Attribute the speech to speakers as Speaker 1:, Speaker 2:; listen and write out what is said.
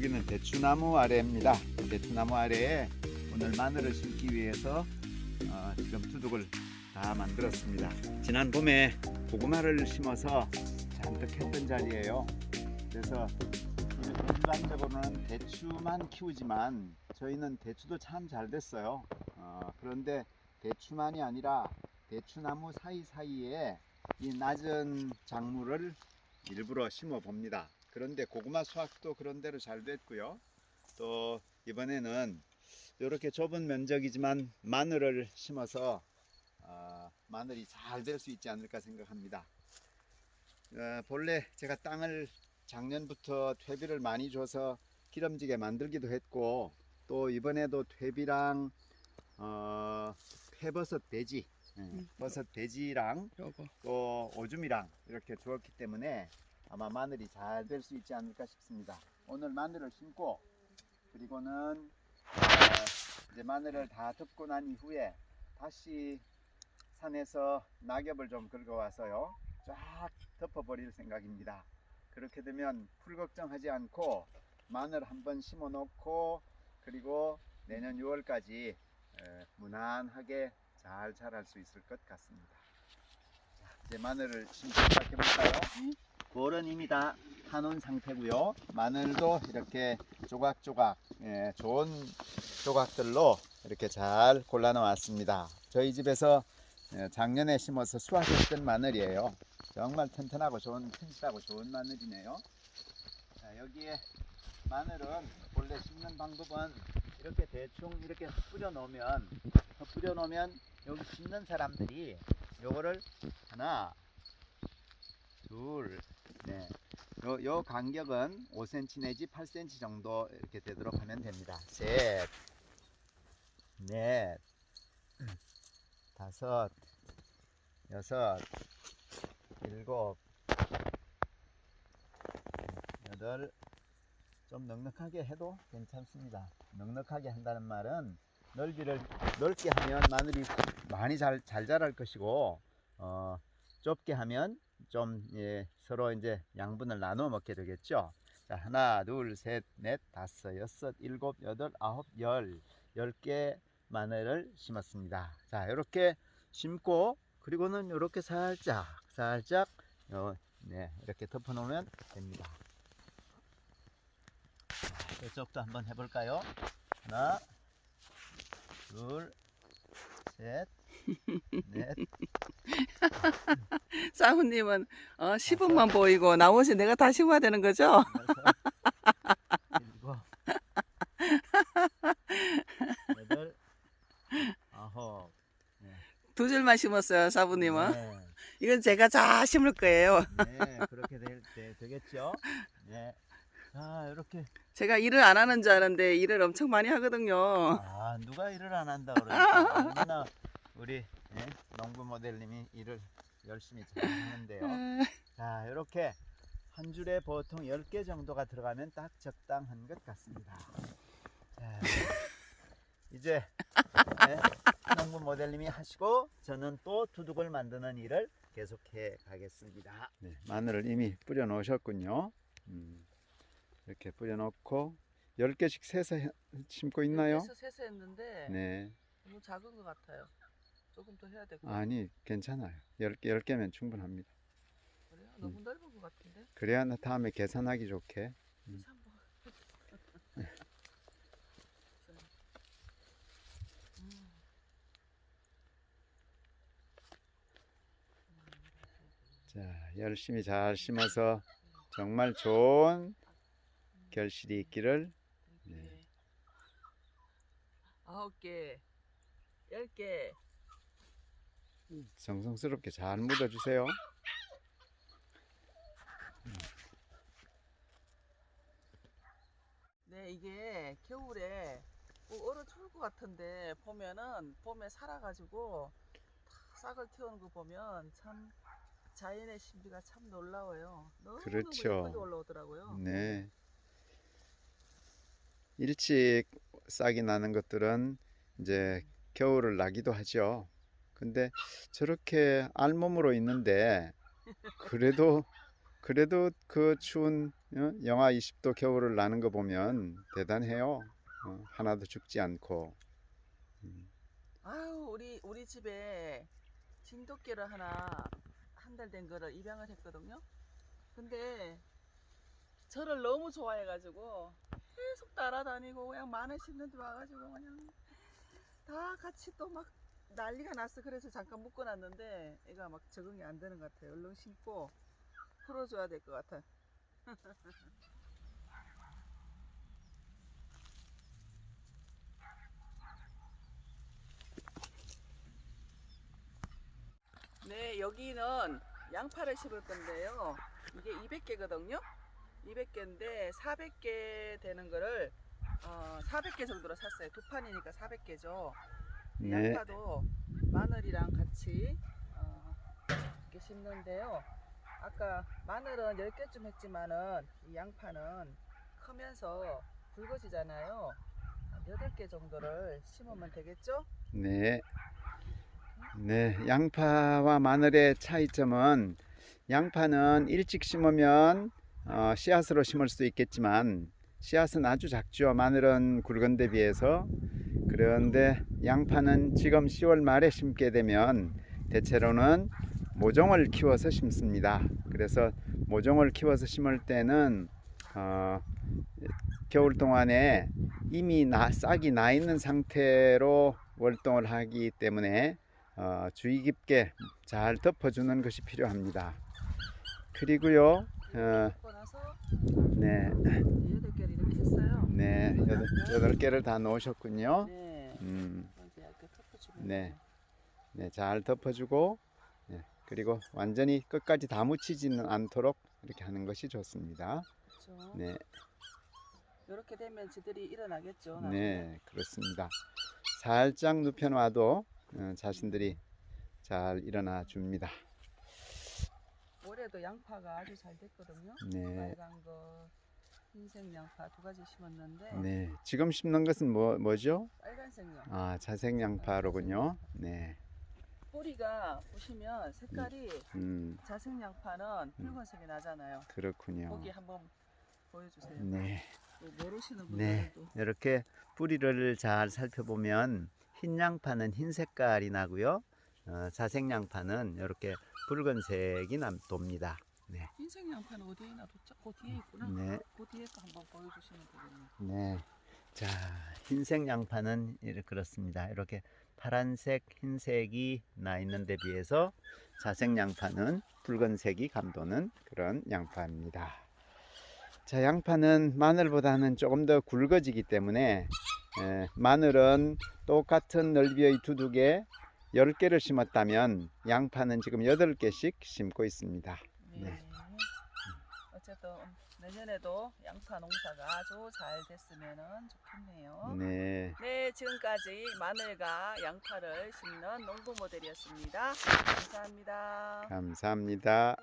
Speaker 1: 여기는 대추나무 아래입니다. 대추나무 아래에 오늘 마늘을 심기 위해서 어, 지금 두둑을 다 만들었습니다. 지난 봄에 고구마를 심어서 잔뜩 했던 자리예요. 그래서 일반적으로는 대추만 키우지만 저희는 대추도 참 잘 됐어요. 어, 그런데 대추만이 아니라 대추나무 사이사이에 이 낮은 작물을 일부러 심어 봅니다. 그런데 고구마 수확도 그런 대로 잘 됐고요. 또 이번에는 이렇게 좁은 면적이지만 마늘을 심어서 어, 마늘이 잘 될 수 있지 않을까 생각합니다. 어, 본래 제가 땅을 작년부터 퇴비를 많이 줘서 기름지게 만들기도 했고 또 이번에도 퇴비랑 어, 회버섯 돼지, 예,
Speaker 2: 음.
Speaker 1: 버섯 돼지랑. 또 오줌이랑 이렇게 주었기 때문에 아마 마늘이 잘 될 수 있지 않을까 싶습니다. 오늘 마늘을 심고 그리고는 어, 이제 마늘을 다 덮고 난 이후에 다시 산에서 낙엽을 좀 긁어와서요 쫙 덮어버릴 생각입니다. 그렇게 되면 풀 걱정하지 않고 마늘 한번 심어 놓고 그리고 내년 6월까지 무난하게 잘 자랄 수 있을 것 같습니다. 자, 이제 마늘을 심기 시작해 볼까요? 볼은 이미 다 타놓은 상태고요. 마늘도 이렇게 조각조각 예, 좋은 조각들로 이렇게 잘 골라 놓았습니다. 저희 집에서 예, 작년에 심어서 수확했던 마늘이에요. 정말 튼튼하고 좋은 튼실하고 좋은 마늘이네요. 자, 여기에 마늘은 본래 심는 방법은 이렇게 대충 이렇게 뿌려 놓으면 뿌려 놓으면 여기 심는 사람들이 요거를 하나 둘 네. 요, 요 간격은 5cm 내지 8cm 정도 이렇게 되도록 하면 됩니다. 셋, 넷, 다섯, 여섯, 일곱, 여덟, 좀 넉넉하게 해도 괜찮습니다. 넉넉하게 한다는 말은 넓이를 넓게 하면 마늘이 많이 잘, 잘 자랄 것이고, 어, 좁게 하면 좀 예, 서로 이제 양분을 나눠 먹게 되겠죠. 자, 하나, 둘, 셋, 넷, 다섯, 여섯, 일곱, 여덟, 아홉, 열, 열 개 마늘을 심었습니다. 자, 이렇게 심고 그리고는 이렇게 살짝, 살짝 어, 네, 이렇게 덮어 놓으면 됩니다. 자, 이쪽도 한번 해볼까요? 하나, 둘, 셋, 넷,
Speaker 2: 사모님은 어, 시분만 보이고 나머지 내가 다 심어야 되는 거죠?
Speaker 1: 여섯, 일곱, 여덟, 아홉.
Speaker 2: 두 줄만 심었어요, 사부님은.
Speaker 1: 네,
Speaker 2: 이건 제가 다 심을 거예요.
Speaker 1: 네, 그렇게 될, 되, 되겠죠. 네. 자, 이렇게.
Speaker 2: 제가 일을 안 하는 줄 아는데 일을 엄청 많이 하거든요.
Speaker 1: 아, 누가 일을 안 한다 그러니까. 얼마나 우리 예, 농부 모델님이 일을 열심히 잘 하는데요. 자, 이렇게 한 줄에 보통 10개 정도가 들어가면 딱 적당한 것 같습니다. 자, 이제 네, 농부 모델님이 하시고 저는 또 두둑을 만드는 일을 계속해 가겠습니다. 네, 마늘을 이미 뿌려 놓으셨군요. 음, 이렇게 뿌려 놓고 10개씩 세서 해- 심고 있나요?
Speaker 2: 그래서 세세했는데
Speaker 1: 네.
Speaker 2: 너무 작은 것 같아요. 조금 더 해야 되고.
Speaker 1: 아니, 괜찮아요. 10개, 10개면 충분합니다.
Speaker 2: 그래요? 너무 넓은 것 같은데.
Speaker 1: 그래야 나 다음에 계산하기 좋게.
Speaker 2: 음.
Speaker 1: 자, 열심히 잘 심어서 정말 좋은 결실이 있기를. 네.
Speaker 2: 네. 아홉 개, 열 개.
Speaker 1: 정성스럽게 잘 묻어주세요.
Speaker 2: 네, 이게 겨울에 꼭 얼어 죽을 것 같은데 보면은 봄에 살아가지고 다 싹을 틔우는 거 보면 참 자연의 신비가 참 놀라워요. 너무
Speaker 1: 그렇죠.
Speaker 2: 너무 예쁘게 올라오더라고요.
Speaker 1: 네. 일찍 싹이 나는 것들은 이제 겨울을 나기도 하죠. 근데 저렇게 알몸으로 있는데 그래도 그래도 그 추운 어? 영하 20도 겨울을 나는 거 보면 대단해요. 어, 하나도 죽지 않고. 음,
Speaker 2: 아유 우리 우리 집에 진돗개를 하나 한 달 된 거를 입양을 했거든요. 근데 저를 너무 좋아해가지고 계속 따라다니고 그냥 마늘 심는 데 와가지고 그냥 다 같이 또 막 난리가 났어. 그래서 잠깐 묶어놨는데 애가 막 적응이 안 되는 것 같아요. 얼른 심고 풀어줘야 될 것 같아. 네, 여기는 양파를 심을 건데요. 이게 200개거든요. 200개인데 400개 되는 거를 어, 400개 정도로 샀어요. 두 판이니까 400개죠.
Speaker 1: 네,
Speaker 2: 양파도 마늘이랑 같이 어, 이렇게 심는데요. 아까 마늘은 10개쯤 했지만은 이 양파는 크면서 굵어지잖아요. 한 8개 정도를 심으면 되겠죠?
Speaker 1: 네, 네. 양파와 마늘의 차이점은 양파는 일찍 심으면 어, 씨앗으로 심을 수 있겠지만 씨앗은 아주 작죠. 마늘은 굵은 데 비해서 그런데 양파는 지금 10월 말에 심게 되면 대체로는 모종을 키워서 심습니다. 그래서 모종을 키워서 심을 때는 어, 겨울 동안에 이미 나, 싹이 나 있는 상태로 월동을 하기 때문에 어, 주의 깊게 잘 덮어주는 것이 필요합니다. 그리고요, 어, 네,
Speaker 2: 8개를 이렇게 했어요.
Speaker 1: 네, 여덟, 여덟 개를 다 놓으셨군요.
Speaker 2: 네.
Speaker 1: 음,
Speaker 2: 덮어주면
Speaker 1: 네. 네, 잘 덮어주고, 네, 그리고 완전히 끝까지 다 묻히지는 않도록 이렇게 하는 것이 좋습니다.
Speaker 2: 그렇죠.
Speaker 1: 네,
Speaker 2: 이렇게 되면 지들이 일어나겠죠. 나중에.
Speaker 1: 네, 그렇습니다. 살짝 눕혀놔도 어, 자신들이 잘 일어나 줍니다.
Speaker 2: 올해도 양파가 아주 잘 됐거든요.
Speaker 1: 네,
Speaker 2: 빨간 거, 흰색 양파 두 가지 심었는데
Speaker 1: 네. 지금 심는 것은 뭐, 뭐죠?
Speaker 2: 빨간색 양파.
Speaker 1: 아, 자색 양파로군요. 네,
Speaker 2: 뿌리가 보시면 색깔이
Speaker 1: 음,
Speaker 2: 자색 양파는 붉은색이 나잖아요.
Speaker 1: 그렇군요.
Speaker 2: 거기 한번 보여주세요.
Speaker 1: 네,
Speaker 2: 뭐 모르시는
Speaker 1: 네.
Speaker 2: 분들도
Speaker 1: 이렇게 뿌리를 잘 살펴보면 흰 양파는 흰 색깔이 나고요. 어, 자색 양파는 이렇게 붉은색이 남, 돕니다. 네,
Speaker 2: 흰색 양파는 어디에 놔뒀죠? 그 뒤에 있구나.
Speaker 1: 네.
Speaker 2: 그 뒤에 거 한번 보여주시면 되겠네요.
Speaker 1: 네. 자, 흰색 양파는 이렇게 그렇습니다. 이렇게 파란색, 흰색이 나 있는 데 비해서 자색 양파는 붉은색이 감도는 그런 양파입니다. 자, 양파는 마늘보다는 조금 더 굵어지기 때문에 에, 마늘은 똑같은 넓이의 두둑에 10개를 심었다면 양파는 지금 8개씩 심고 있습니다.
Speaker 2: 네.
Speaker 1: 네.
Speaker 2: 어쨌든 내년에도 양파 농사가 아주 잘 됐으면 좋겠네요.
Speaker 1: 네.
Speaker 2: 네, 지금까지 마늘과 양파를 심는 농부 모델이었습니다. 감사합니다.
Speaker 1: 감사합니다.